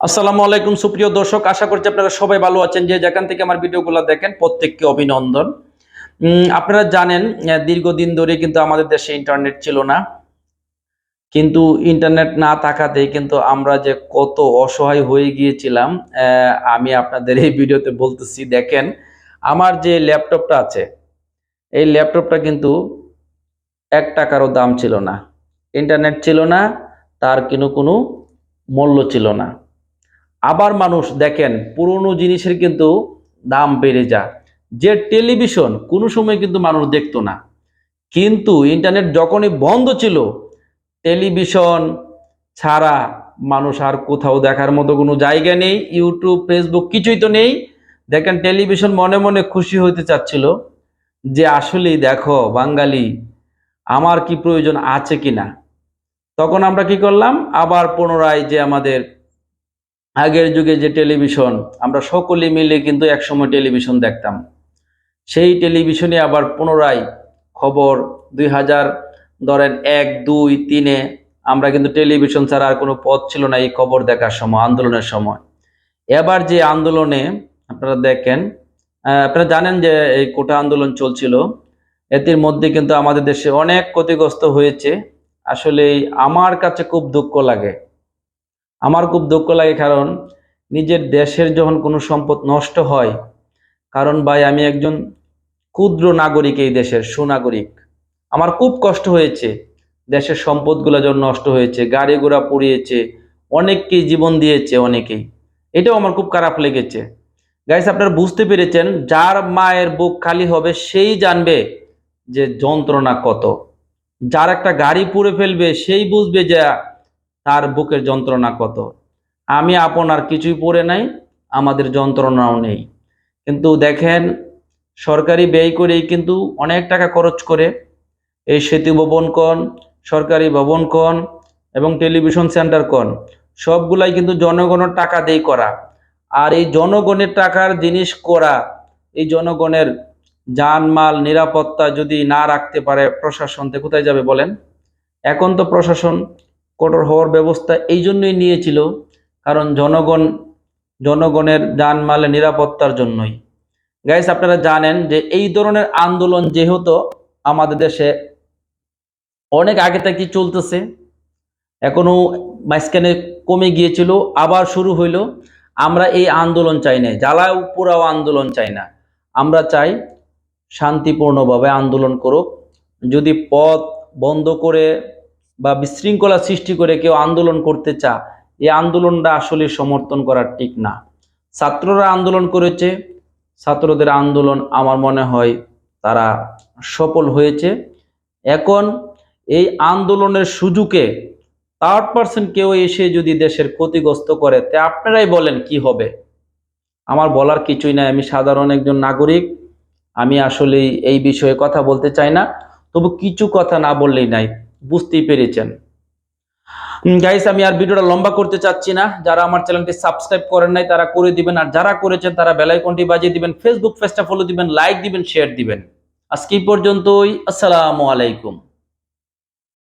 আসসালামু আলাইকুম, সুপ্রিয় দর্শক। আশা করছি আপনারা সবাই ভালো আছেন। যে যেখান থেকে আমার ভিডিওগুলো দেখেন, প্রত্যেককে অভিনন্দন। আপনারা জানেন দীর্ঘদিন ধরে কিন্তু আমাদের দেশে ইন্টারনেট ছিল না। কিন্তু ইন্টারনেট না থাকাতেই কিন্তু আমরা যে কত অসহায় হয়ে গিয়েছিলাম আমি আপনাদের এই ভিডিওতে বলতেছি, দেখেন, আমার যে ল্যাপটপটা আছে, এই ল্যাপটপটা কিন্তু এক টাকারও দাম ছিল না। ইন্টারনেট ছিল না, তার কিন্তু কোনো মূল্য ছিল না। আবার মানুষ দেখেন, পুরনো জিনিসের কিন্তু দাম বেড়ে যায়। যে টেলিভিশন কোনো সময় কিন্তু মানুষ দেখতো না। কিন্তু ইন্টারনেট যখনই বন্ধ ছিল, টেলিভিশন ছাড়া মানুষ আর কোথাও দেখার মতো কোনো জায়গা নেই, ইউটিউব, ফেসবুক কিছুই তো নেই। দেখেন, টেলিভিশন মনে মনে খুশি হইতে চাচ্ছিল যে আসলেই দেখো বাঙালি, আমার কি প্রয়োজন আছে কি না তখন আমরা কি করলাম? আবার পুনরায় যে আমাদের আগের যুগে যে টেলিভিশন, আমরা সকলে মিলে কিন্তু একসময় টেলিভিশন দেখতাম। সেই টেলিভিশনে আবার পুনরায় খবর দুই হাজার, ধরেন এক, দুই, তিনে আমরা কিন্তু টেলিভিশন ছাড়া আর কোনো পথ ছিল না এই খবর দেখার সময়, আন্দোলনের সময়। এবার যে আন্দোলনে আপনারা দেখেন আপনারা জানেন যে এই কোটা আন্দোলন চলছিল। এটির মধ্যে কিন্তু আমাদের দেশে অনেক ক্ষতিগ্রস্ত হয়েছে। আসলে আমার কাছে খুব দুঃখ লাগে। আমার খুব দুঃখ লাগে কারণ নিজের দেশের যখন কোনো সম্পদ নষ্ট হয়, কারণ ভাই আমি একজন ক্ষুদ্র নাগরিক এই দেশের, সুনাগরিক। আমার খুব কষ্ট হয়েছে, দেশের সম্পদগুলো যখন নষ্ট হয়েছে, গাড়ি ঘোড়া পুড়িয়েছে, অনেককেই জীবন দিয়েছে অনেকেই। এটাও আমার খুব খারাপ লেগেছে। গাইস আপনারা বুঝতে পেরেছেন, যার মায়ের বুক খালি হবে সেই জানবে যে যন্ত্রণা কত। যার একটা গাড়ি পুড়ে ফেলবে, সেই বুঝবে যে তার বুকের যন্ত্রণা কত? আমি আপনার কিছুই পড়ে নাই, আমাদের যন্ত্রণাও নেই। কিন্তু দেখেন, সরকারি ব্যয় করেই কিন্তু অনেক টাকা খরচ করে। এই সেতু ভবন কন, সরকারি ভবন কন এবং টেলিভিশন সেন্টার কন, সবগুলাই কিন্তু জনগণের টাকা দিয়ে করা। আর এই জনগণের টাকার জিনিস করা, এই জনগণের জানমাল নিরাপত্তা যদি না রাখতে পারে প্রশাসন কোথায় যাবে বলেন? এখন তো প্রশাসন কঠোর হওয়ার ব্যবস্থা এই জন্যই নিয়েছিল, কারণ জনগণ, জনগণের যানমালের নিরাপত্তার জন্যই। গাইস আপনারা জানেন যে এই ধরনের আন্দোলন যেহেতু আমাদের দেশে অনেক আগে থেকে চলতেছে, এখনও মাঝখানে কমে গিয়েছিল, আবার শুরু হইল। আমরা এই আন্দোলন চাই না জ্বালাও পোড়াও আন্দোলন চাই না। আমরা চাই শান্তিপূর্ণভাবে আন্দোলন করুক, যদি পথ বন্ধ করে বা বিশৃঙ্খলা সৃষ্টি করে কেউ আন্দোলন করতে চা এই আন্দোলনটা আসলে সমর্থন করার ঠিক না। ছাত্ররা আন্দোলন করেছে, ছাত্রদের আন্দোলন আমার মনে হয় তারা সফল হয়েছে। এখন এই আন্দোলনের সুযোগে থার্ড পার্সন কেউ এসে যদি দেশের ক্ষতিগ্রস্ত করে, তে আপনারাই বলেন কি হবে? আমার বলার কিছুই নাই, আমি সাধারণ একজন নাগরিক, আমি আসলে এই বিষয়ে কথা বলতে চাই না, তবু কিছু কথা না বললেই নাই। বুঝতেই পেরেছেন। গাইস আমি আর ভিডিওটা লম্বা করতে চাচ্ছি না। যারা আমার চ্যানেলটি সাবস্ক্রাইব করেন নাই, তারা করে দিবেন। আর যারা করেছেন, তারা বেলাইকনটি বাজিয়ে দিবেন ফেসবুক পেজটা ফলো দিবেন লাইক দিবেন শেয়ার দিবেন। আজকে এই পর্যন্তই। আসসালামু আলাইকুম।